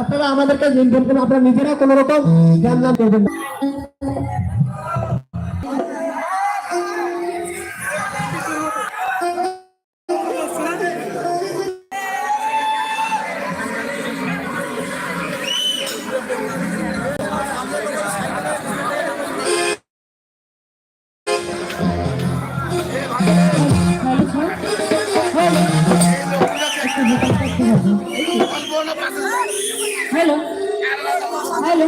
আপনারা আমাদেরকে ইনফর্ম করুন আপনারা নিজেরা কোনো রকম দান করবেন hello hello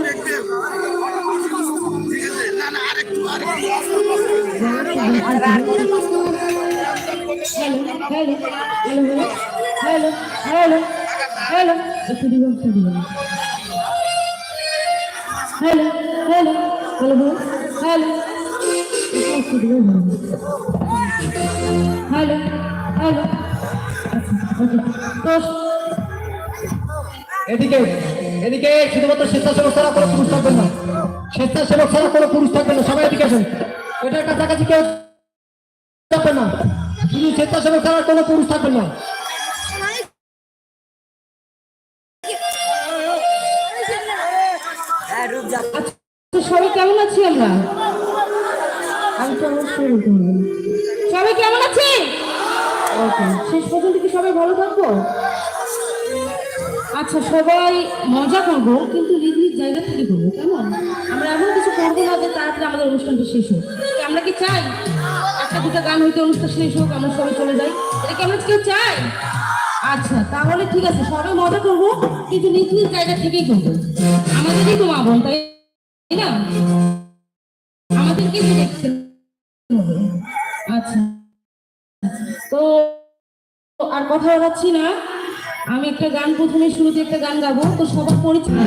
hello hello hello একটু দিব একটু দিব হ্যালো হ্যালো হ্যালো হ্যালো একটু দিব হ্যালো হ্যালো তো এদিকে এদিকে শুধুমাত্র স্বেচ্ছাসেবক ছাড়া কোনো পুরুষ থাকবেন না। স্বেচ্ছাসেবক ছাড়া কোনো পুরুষ থাকবেন না। সবাই এদিকে আসুন। এটার কাছাকাছি কেউ থাকবেন না। শুধু স্বেচ্ছাসেবক ছাড়া কোনো পুরুষ থাকবেন না। সবাই কেমন আছি আমরা। সবাই কেমন আছি শেষ পর্যন্ত কি সবাই ভালো থাকব? আচ্ছা সবাই মজা করব, কিন্তু নিজ নিজ জায়গা থেকে করব কেমন? আমরা এমন কিছু করব না, যে তাড়াতাড়ি আমাদের অনুষ্ঠানটা শেষ হোক। আমরা কি চাই? একটা দুটো গান হইতে অনুষ্ঠান শেষ হোক, আমরা সবাই চলে যাই। এটা কি আমরা কেউ চাই? আচ্ছা তাহলে ঠিক আছে, সবাই মজা করব, কিন্তু নিজ নিজ জায়গা থেকেই করব আমাদেরই তো মা বোন, তাই না? আমাদেরকে তো আচ্ছা তো আর কথা বলাচ্ছি না। আমি একটা গান প্রথমে শুরুতে একটা গান গাবো তো সবার পরিচয়।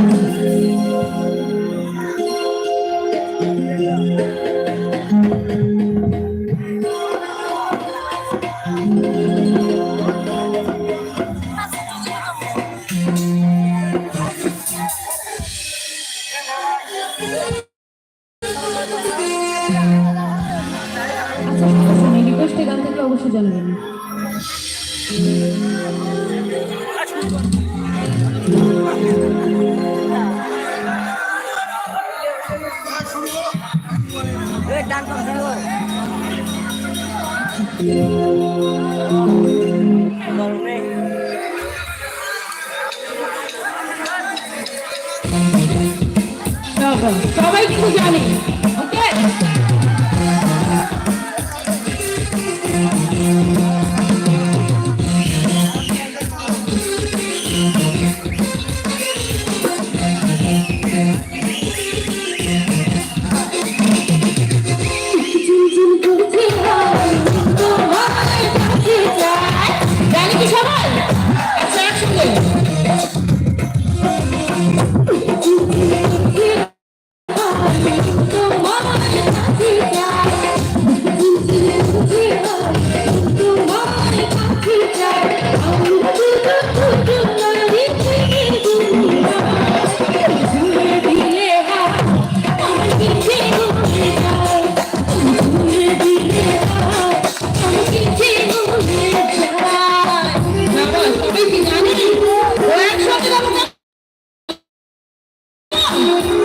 সবাই কিন্তু জানে। Yeah!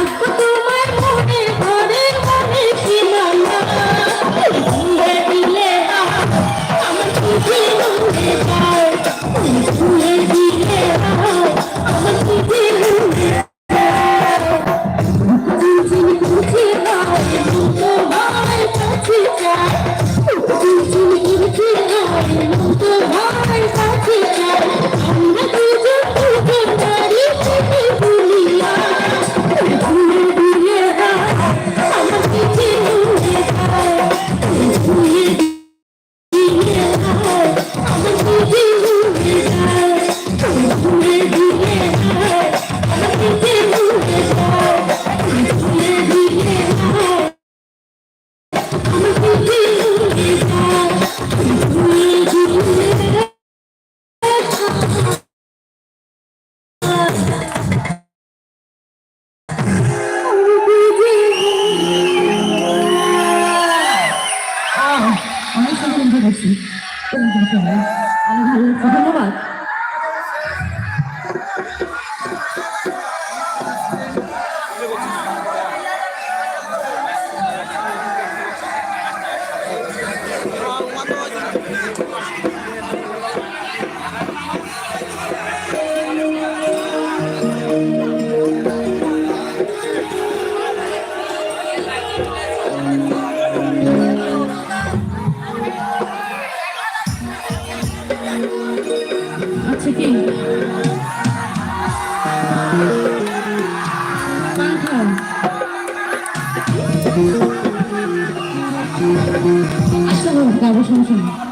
Oh, 너무 좋으셨네요.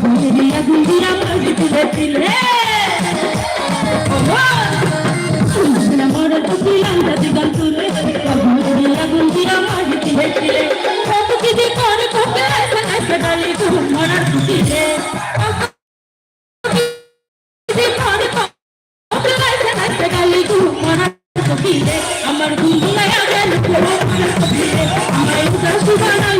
ಗುಂದಿರ ಗುಂದಿರ ಮಗಿದಿರತಿಲೆ ಗುಂದಿರ ಮಾಡೋದು ಗುಂದಿರ ಗಂತುಲೆ ಗುಂದಿರ ಗುಂದಿರ ಮಗಿದಿರತಿಲೆ ಬದುಕಿದೆ ಕಾರು ಕೊಬ್ಬೆ ಕಸದಲ್ಲಿ ಗುಮ್ಮರತಿದೆ আমার গুণ আমার সুবানা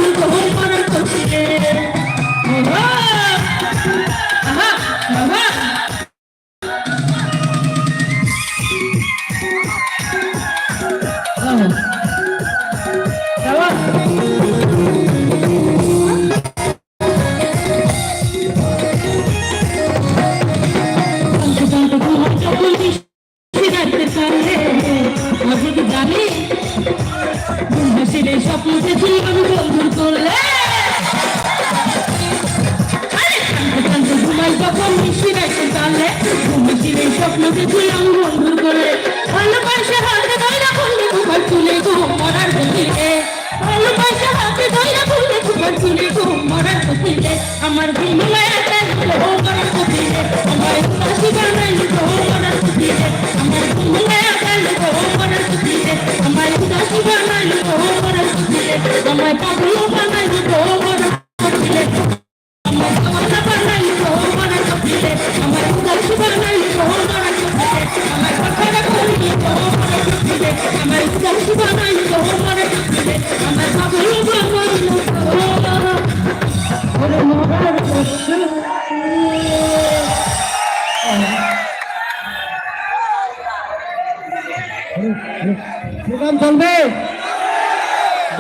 সঙ্গে জানি? হাসির এই স্বপ্ন আমি বন্ধুর করলে ঘুমাই তখন মিশির এসে তাহলে মিশির এই স্বপ্ন দেখি আমি বন্ধুর করলে ভালোবাসে হাতে ধরে খুললে তোমার চুলে ঘুম মরার গতিতে। ভালোবাসে হাতে ধরে খুললে তোমার চুলে ঘুম মরার গতিতে। আমার ঘুম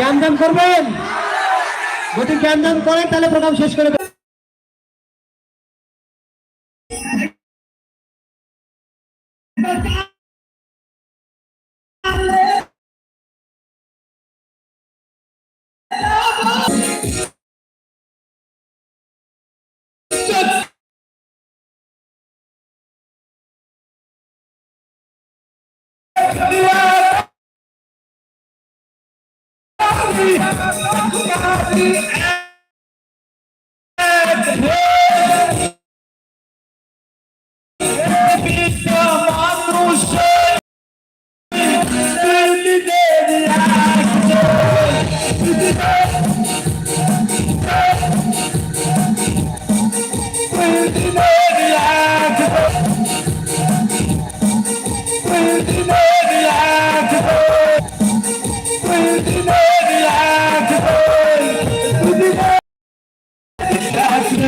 জ্ঞানদান করবেন যদি জ্ঞানদান করেন তাহলে প্রোগ্রাম শেষ করে Yeah! Thank you.